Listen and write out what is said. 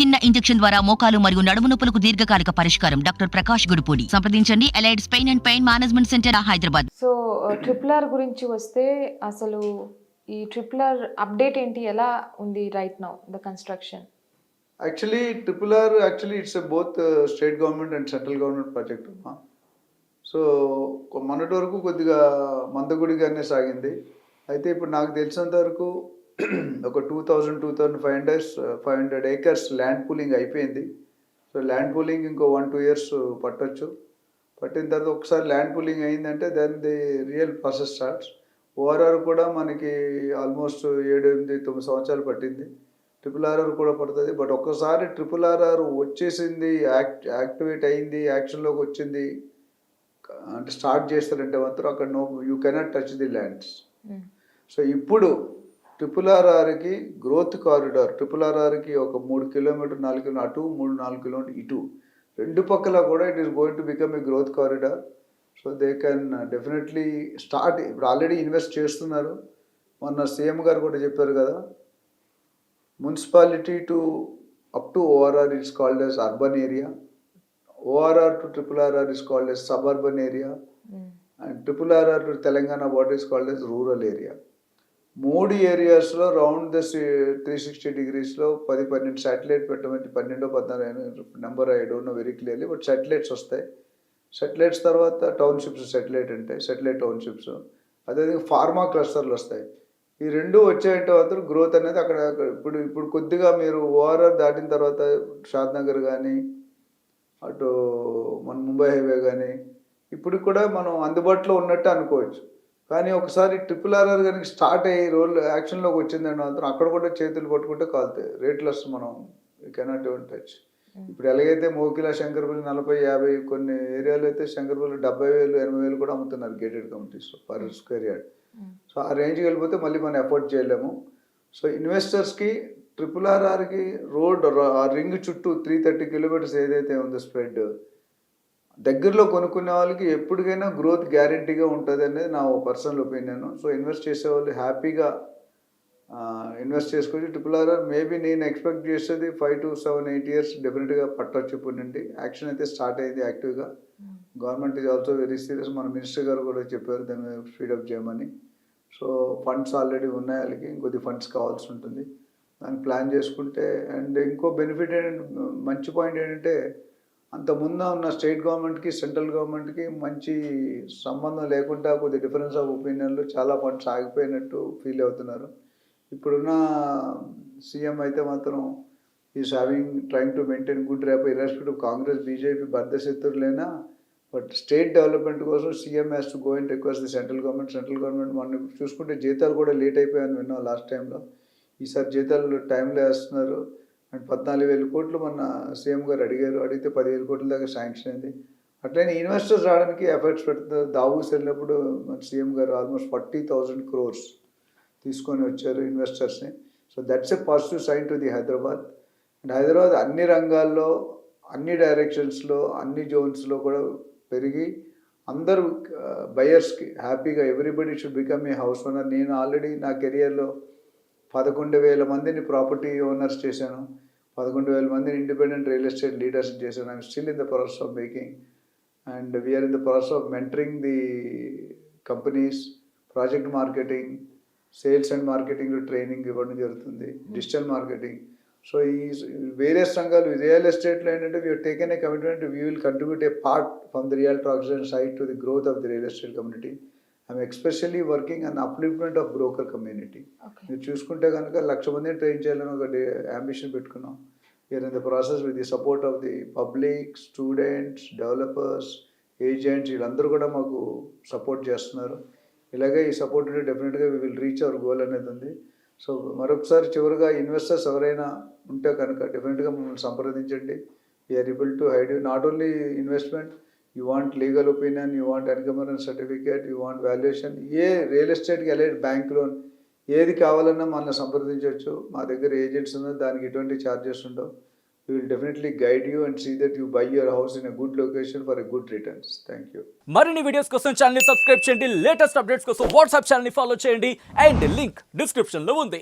చిన్న ఇంజెక్షన్ ద్వారా మోకాలు మరియు నడుము నొప్పులకు దీర్ఘకాలిక పరిష్కారం. డాక్టర్ ప్రకాష్ గుడిపూడి. సంప్రదించండి. Allieds pain and pain management centre Hyderabad. So triple R గురించి వస్తే అసలు ఈ ట్రిపుల్ ఆర్ అప్డేట్ ఏంటి? ఎలా ఉంది right now the construction actually triple R actually it's both state government and central government project అమ్మా. సో కొ- మొన్నటి వరకు కొద్దిగా మందగుడిగానే సాగింది. అయితే ఇప్పుడు నాకు తెలిసినంత వరకు ఒక two thousand two thousand five hundreds five hundred acres land pooling అయిపోయింది. సో ల్యాండ్ పూలింగ్ ఇంకో వన్ టూ ఇయర్స్ పట్టొచ్చు. పట్టిన తర్వాత ఒకసారి ల్యాండ్ పూలింగ్ అయిందంటే then the real process starts ORR కూడా మనకి ఆల్మోస్ట్ ఏడు ఎనిమిది తొమ్మిది సంవత్సరాలు పట్టింది. ట్రిపుల్ ఆర్ఆర్ కూడా పడుతుంది. బట్ ఒక్కసారి ట్రిపుల్ ఆర్ఆర్ వచ్చేసింది యాక్ట్ యాక్టివేట్ అయింది యాక్షన్లోకి వచ్చింది. అంటే స్టార్ట్ చేస్తారంటే మాత్రం అక్కడ no you cannot touch the lands so ఇప్పుడు ట్రిపుల్ ఆర్ఆర్కి గ్రోత్ కారిడార్ ట్రిపుల్ ఆర్ఆర్కి ఒక మూడు కిలోమీటర్ నాలుగు కిలోమీటర్ అటు మూడు నాలుగు కిలోమీటర్ ఇటు. రెండు పక్కల కూడా it is going to become a growth corridor. So they can definitely start. ఇప్పుడు ఆల్రెడీ ఇన్వెస్ట్ చేస్తున్నారు. మొన్న సీఎం గారు కూడా చెప్పారు కదా municipality to up to ORR is called as urban area. ORR to triple RR is called as suburban area. And triple RR to Telangana border is called as rural area. మూడు ఏరియాస్లో round the three sixty డిగ్రీస్లో పది పన్నెండు satellite పెట్టమని పన్నెండో పద్నాలుగు number I don't know very clearly but satellites వస్తాయి. Satellites తర్వాత టౌన్షిప్స్ సెటిలైట్ ఉంటాయి సెటిలైట్ టౌన్షిప్స్ అదేవిధంగా ఫార్మా క్లస్టర్లు వస్తాయి. ఈ రెండు వచ్చేట మాత్రం గ్రోత్ అనేది అక్కడ అక్కడ ఇప్పుడు ఇప్పుడు కొద్దిగా మీరు ఓఆర్ఆర్ దాటిన తర్వాత షాద్ నగర్ కానీ అటు మన ముంబై హైవే కానీ ఇప్పుడు కూడా మనం అందుబాటులో ఉన్నట్టు అనుకోవచ్చు. కానీ ఒకసారి ట్రిపుల్ ఆర్ఆర్ కనుక స్టార్ట్ అయ్యి రోల్ యాక్షన్లోకి వచ్చిందంటే మాత్రం అక్కడ కూడా చేతులు పట్టుకుంటే కాలుతాయి. రేట్లు వస్తుంది మనం కెనాట్ ఎవన్ టచ్ ఇప్పుడు ఎలాగైతే మోకిలా శంకర్పల్లి నలభై యాభై కొన్ని ఏరియాలో అయితే శంకర్పల్లి డెబ్బై వేలు ఎనభై వేలు కూడా అమ్ముతున్నారు గేటెడ్ కమిటీస్లో పర్ స్క్వేర్ యార్డ్ సో ఆ రేంజ్కి వెళ్ళిపోతే మళ్ళీ మనం ఎఫోర్డ్ చేయలేము. సో ఇన్వెస్టర్స్కి ట్రిపుల్ ఆర్ఆర్కి రోడ్ ఆ రింగ్ చుట్టూ త్రీ థర్టీ కిలోమీటర్స్ ఏదైతే ఉందో స్ప్రెడ్ దగ్గరలో కొనుక్కునే వాళ్ళకి ఎప్పటికైనా గ్రోత్ గ్యారంటీగా ఉంటుంది అనేది నా పర్సనల్ ఒపీనియన్ సో ఇన్వెస్ట్ చేసే వాళ్ళు హ్యాపీగా ఇన్వెస్ట్ చేసుకోవచ్చు. ట్రిపుల్ ఆర్ఆర్ మేబీ నేను ఎక్స్పెక్ట్ చేసేది five to seven eight years డెఫినెట్గా పట్టొచ్చు ఇప్పుడు నుండి. యాక్షన్ అయితే స్టార్ట్ అయింది యాక్టివ్గా government is also very serious మన మినిస్టర్ గారు కూడా చెప్పారు దాన్ని స్పీడప్ చేయమని. సో ఫండ్స్ ఆల్రెడీ ఉన్నాయి వాళ్ళకి. ఇంకొద్ది ఫండ్స్ కావాల్సి ఉంటుంది. దాన్ని ప్లాన్ చేసుకుంటే అండ్ ఇంకో బెనిఫిట్ ఏంటంటే మంచి పాయింట్ ఏంటంటే అంత ముందు ఉన్న స్టేట్ గవర్నమెంట్కి సెంట్రల్ గవర్నమెంట్కి మంచి సంబంధం లేకుండా కొద్ది డిఫరెన్స్ ఆఫ్ ఒపీనియన్లు చాలా ఫండ్స్ ఆగిపోయినట్టు ఫీల్ అవుతున్నారు. ఇప్పుడున్న సీఎం అయితే మాత్రం is having trying to maintain good rap irrespective Congress BJP బద్దశత్రులైనా but state development కోసం CM has to go and request the central government. Central government మనం చూసుకుంటే జీతాలు కూడా లేట్ అయిపోయాయని విన్నాం లాస్ట్ టైంలో. ఈసారి జీతాలు టైంలో వేస్తున్నారు. అండ్ పద్నాలుగు వేల కోట్లు మన సీఎం గారు అడిగారు. అడిగితే పదివేల కోట్ల దాకా శాంక్షన్ అయింది. అట్లనే ఇన్వెస్టర్స్ రావడానికి ఎఫర్ట్స్ పెడుతున్నారు. దావూస్ వెళ్ళినప్పుడు మన సీఎం గారు ఆల్మోస్ట్ ఫార్టీ థౌజండ్ క్రోర్స్ తీసుకొని వచ్చారు ఇన్వెస్టర్స్ని. So that's a positive sign to the Hyderabad. And Hyderabad అన్ని రంగాల్లో అన్ని డైరెక్షన్స్లో అన్ని జోన్స్లో కూడా పెరిగి అందరూ బయర్స్కి హ్యాపీగా everybody should become a house owner. నేను ఆల్రెడీ నా కెరియర్లో పదకొండు వేల మందిని ప్రాపర్టీ ఓనర్స్ చేశాను. పదకొండు వేల మందిని ఇండిపెండెంట్ రియల్ ఎస్టేట్ లీడర్స్ చేశాను. I'm still in the process of making and we're in the process of mentoring the companies project marketing sales and marketing training ఇవ్వడం జరుగుతుంది. డిజిటల్ మార్కెటింగ్ సో ఈ various రంగాలు real ఎస్టేట్లో ఏంటంటే we taken a commitment we will contribute a part from the real traction side to the growth of the real estate community I'm especially working on upliftment of broker community మీరు చూసుకుంటే కనుక లక్ష మందిని train చేయాలని ఒక ambition పెట్టుకున్నాం. Year in the process with the support of the public students developers agents వీళ్ళందరూ కూడా మాకు సపోర్ట్ చేస్తున్నారు. ఇలాగే ఈ సపోర్ట్ ఉంటే డెఫినెట్గా we will reach our goal అనేది ఉంది. సో మరొకసారి చివరిగా ఇన్వెస్టర్స్ ఎవరైనా ఉంటే కనుక డెఫినెట్గా మమ్మల్ని సంప్రదించండి. We're able to hide not only investment you want legal opinion you want encumbrance certificate you want valuation a real ఎస్టేట్కి వెళ్ళేది బ్యాంక్ లోన్ ఏది కావాలన్నా మనల్ని సంప్రదించవచ్చు. మా దగ్గర ఏజెంట్స్ ఉన్నారు దానికి ఎటువంటి ఛార్జెస్ ఉండవు. We will guide you you buy your house in good location for a good returns thank you మరిన్ని వీడియోస్ కోసం ఛానల్ని సబ్స్క్రైబ్ చేయండి. లేటెస్ట్ అప్డేట్స్ కోసం వాట్సాప్ ఛానల్ని ఫాలో చేయండి. అండ్ లింక్ డిస్క్రిప్షన్లో ఉంది.